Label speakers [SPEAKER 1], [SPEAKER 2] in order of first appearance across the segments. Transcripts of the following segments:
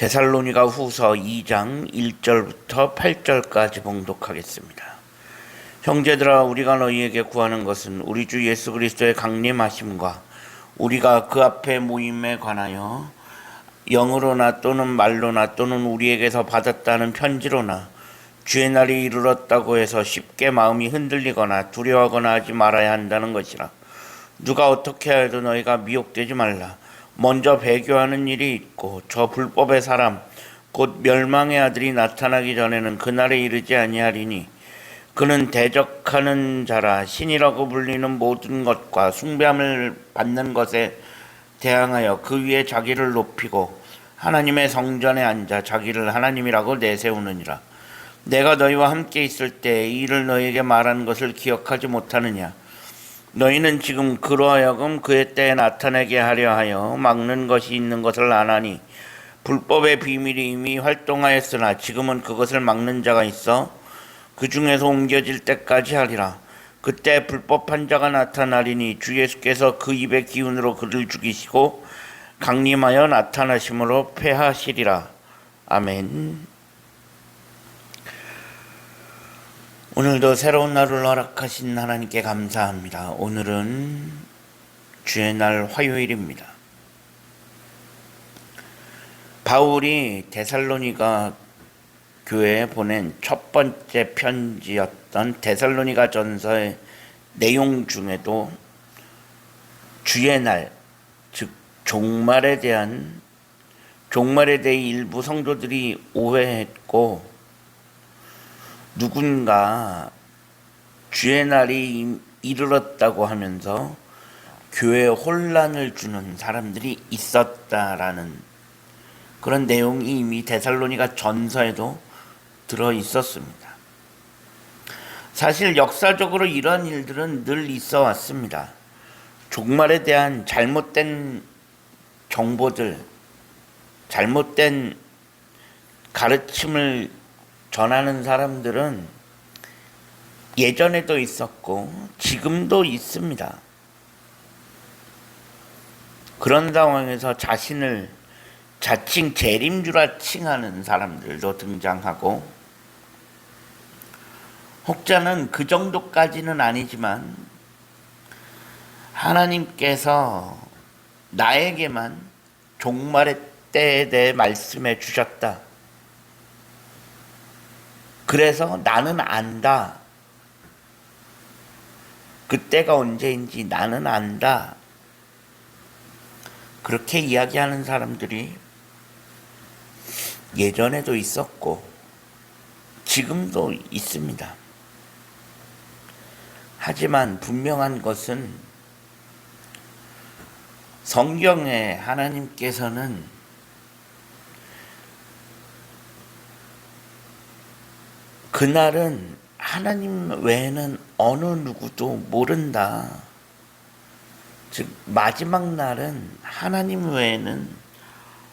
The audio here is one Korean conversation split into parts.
[SPEAKER 1] 데살로니가 후서 2장 1절부터 8절까지 봉독하겠습니다. 형제들아 우리가 너희에게 구하는 것은 우리 주 예수 그리스도의 강림하심과 우리가 그 앞에 모임에 관하여 영으로나 또는 말로나 또는 우리에게서 받았다는 편지로나 주의 날이 이르렀다고 해서 쉽게 마음이 흔들리거나 두려워하거나 하지 말아야 한다는 것이라. 누가 어떻게 해도 너희가 미혹되지 말라. 먼저 배교하는 일이 있고 저 불법의 사람 곧 멸망의 아들이 나타나기 전에는 그날에 이르지 아니하리니 그는 대적하는 자라 신이라고 불리는 모든 것과 숭배함을 받는 것에 대항하여 그 위에 자기를 높이고 하나님의 성전에 앉아 자기를 하나님이라고 내세우느니라. 내가 너희와 함께 있을 때이 일을 너희에게 말한 것을 기억하지 못하느냐 너희는 지금 그러하여금 그의 때에 나타내게 하려 하여 막는 것이 있는 것을 아나니 불법의 비밀이 이미 활동하였으나 지금은 그것을 막는 자가 있어 그 중에서 옮겨질 때까지 하리라. 그때 불법한 자가 나타나리니 주 예수께서 그 입의 기운으로 그를 죽이시고 강림하여 나타나심으로 패하시리라. 아멘. 오늘도 새로운 날을 허락하신 하나님께 감사합니다. 오늘은 주의 날 화요일입니다. 바울이 데살로니가 교회에 보낸 첫 번째 편지였던 데살로니가 전서의 내용 중에도 주의 날, 즉 종말에 대한 종말에 대해 일부 성도들이 오해했고 누군가 주의 날이 이르렀다고 하면서 교회에 혼란을 주는 사람들이 있었다라는 그런 내용이 이미 데살로니가 전서에도 들어 있었습니다. 사실 역사적으로 이러한 일들은 늘 있어 왔습니다. 종말에 대한 잘못된 정보들, 잘못된 가르침을 전하는 사람들은 예전에도 있었고 지금도 있습니다. 그런 상황에서 자신을 자칭 재림주라 칭하는 사람들도 등장하고 혹자는 그 정도까지는 아니지만 하나님께서 나에게만 종말의 때에 대해 말씀해 주셨다. 그래서 나는 안다. 그때가 언제인지 나는 안다. 그렇게 이야기하는 사람들이 예전에도 있었고 지금도 있습니다. 하지만 분명한 것은 성경에 하나님께서는 그날은 하나님 외에는 어느 누구도 모른다. 즉, 마지막 날은 하나님 외에는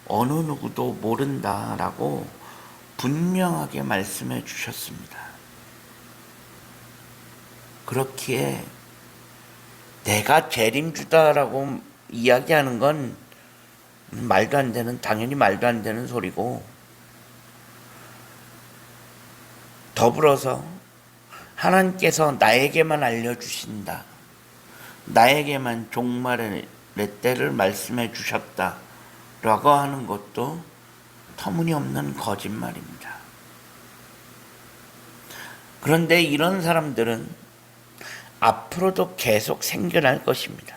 [SPEAKER 1] 어느 누구도 모른다 라고 분명하게 말씀해 주셨습니다. 그렇기에 내가 재림주다라고 이야기하는 건 말도 안 되는, 당연히 말도 안 되는 소리고, 더불어서 하나님께서 나에게만 알려주신다. 나에게만 종말의 때를 말씀해 주셨다. 라고 하는 것도 터무니없는 거짓말입니다. 그런데 이런 사람들은 앞으로도 계속 생겨날 것입니다.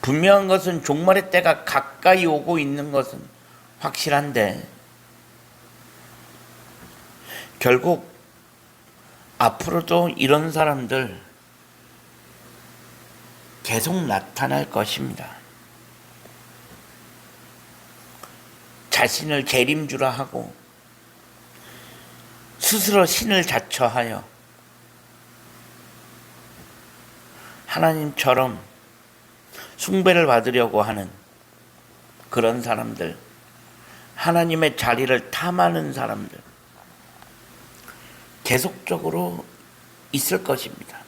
[SPEAKER 1] 분명한 것은 종말의 때가 가까이 오고 있는 것은 확실한데 결국 앞으로도 이런 사람들 계속 나타날 것입니다. 자신을 재림주라 하고 스스로 신을 자처하여 하나님처럼 숭배를 받으려고 하는 그런 사람들, 하나님의 자리를 탐하는 사람들, 계속적으로 있을 것입니다.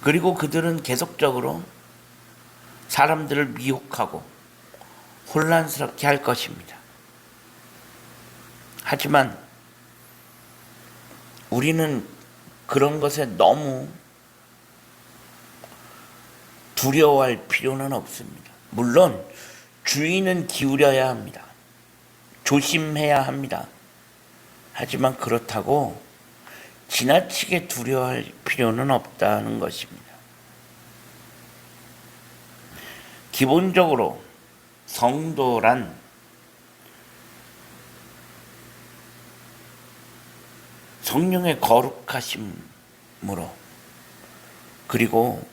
[SPEAKER 1] 그리고 그들은 계속적으로 사람들을 미혹하고 혼란스럽게 할 것입니다. 하지만 우리는 그런 것에 너무 두려워할 필요는 없습니다. 물론 주의는 기울여야 합니다. 조심해야 합니다. 하지만 그렇다고 지나치게 두려워할 필요는 없다는 것입니다. 기본적으로 성도란 성령의 거룩하심으로 그리고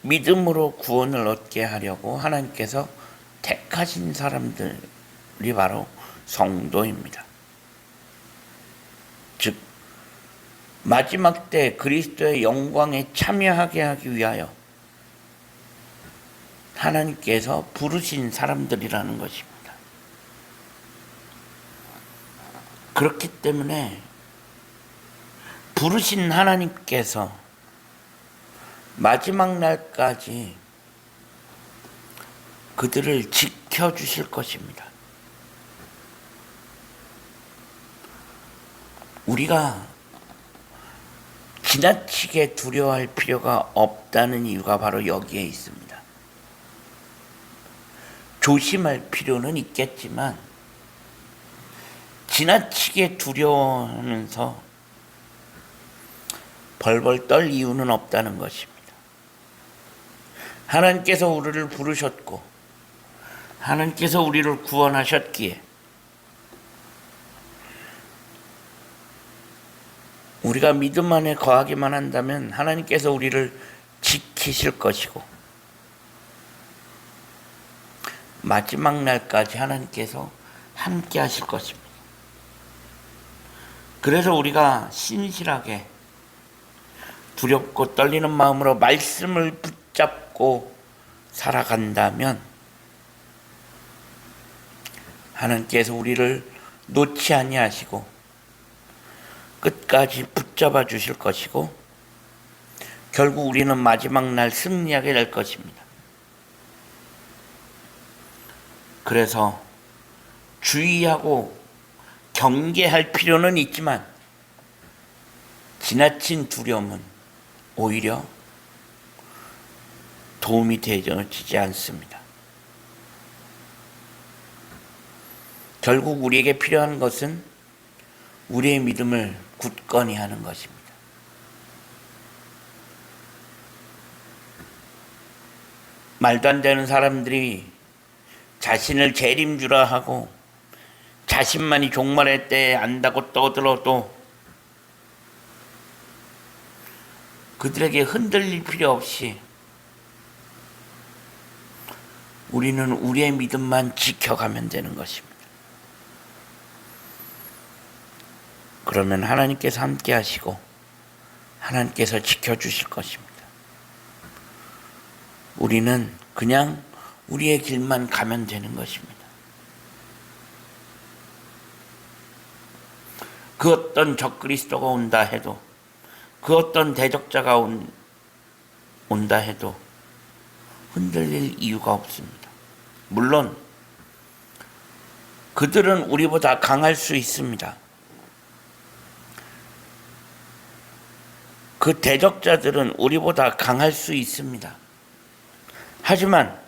[SPEAKER 1] 믿음으로 구원을 얻게 하려고 하나님께서 택하신 사람들이 바로 성도입니다. 마지막 때 그리스도의 영광에 참여하게 하기 위하여 하나님께서 부르신 사람들이라는 것입니다. 그렇기 때문에 부르신 하나님께서 마지막 날까지 그들을 지켜주실 것입니다. 우리가 지나치게 두려워할 필요가 없다는 이유가 바로 여기에 있습니다. 조심할 필요는 있겠지만 지나치게 두려워하면서 벌벌 떨 이유는 없다는 것입니다. 하나님께서 우리를 부르셨고 하나님께서 우리를 구원하셨기에 우리가 믿음 안에 거하기만 한다면 하나님께서 우리를 지키실 것이고 마지막 날까지 하나님께서 함께 하실 것입니다. 그래서 우리가 신실하게 두렵고 떨리는 마음으로 말씀을 붙잡고 살아간다면 하나님께서 우리를 놓지 아니하시고 끝까지 붙잡아 주실 것이고 결국 우리는 마지막 날 승리하게 될 것입니다. 그래서 주의하고 경계할 필요는 있지만 지나친 두려움은 오히려 도움이 되지 않습니다. 결국 우리에게 필요한 것은 우리의 믿음을 굳건히 하는 것입니다. 말도 안 되는 사람들이 자신을 재림주라 하고 자신만이 종말의 때에 안다고 떠들어도 그들에게 흔들릴 필요 없이 우리는 우리의 믿음만 지켜가면 되는 것입니다. 그러면 하나님께서 함께 하시고 하나님께서 지켜주실 것입니다. 우리는 그냥 우리의 길만 가면 되는 것입니다. 그 어떤 적그리스도가 온다 해도 그 어떤 대적자가 온, 온다 해도 흔들릴 이유가 없습니다. 물론 그들은 우리보다 강할 수 있습니다. 그 대적자들은 우리보다 강할 수 있습니다. 하지만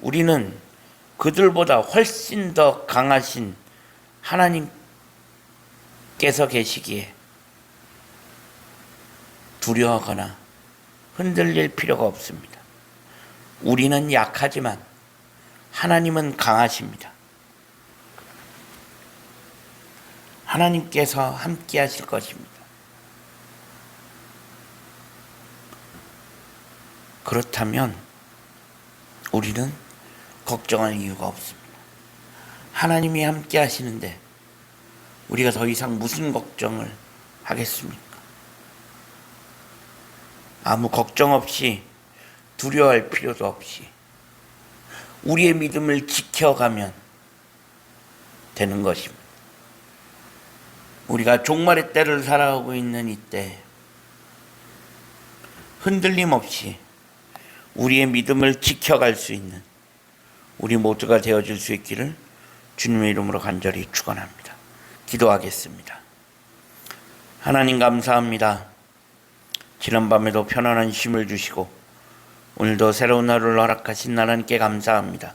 [SPEAKER 1] 우리는 그들보다 훨씬 더 강하신 하나님께서 계시기에 두려워하거나 흔들릴 필요가 없습니다. 우리는 약하지만 하나님은 강하십니다. 하나님께서 함께 하실 것입니다. 그렇다면 우리는 걱정할 이유가 없습니다. 하나님이 함께 하시는데 우리가 더 이상 무슨 걱정을 하겠습니까? 아무 걱정 없이 두려워할 필요도 없이 우리의 믿음을 지켜가면 되는 것입니다. 우리가 종말의 때를 살아가고 있는 이때 흔들림 없이 우리의 믿음을 지켜갈 수 있는 우리 모두가 되어질 수 있기를 주님의 이름으로 간절히 축원합니다. 기도하겠습니다. 하나님 감사합니다. 지난 밤에도 편안한 쉼을 주시고 오늘도 새로운 하루를 허락하신 하나님께 감사합니다.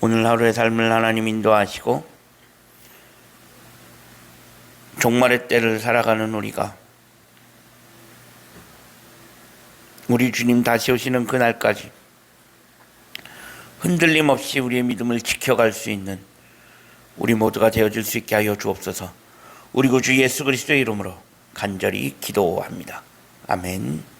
[SPEAKER 1] 오늘 하루의 삶을 하나님 인도하시고 종말의 때를 살아가는 우리가 우리 주님 다시 오시는 그날까지 흔들림 없이 우리의 믿음을 지켜갈 수 있는 우리 모두가 되어줄 수 있게 하여 주옵소서. 우리 구주 예수 그리스도의 이름으로 간절히 기도합니다. 아멘.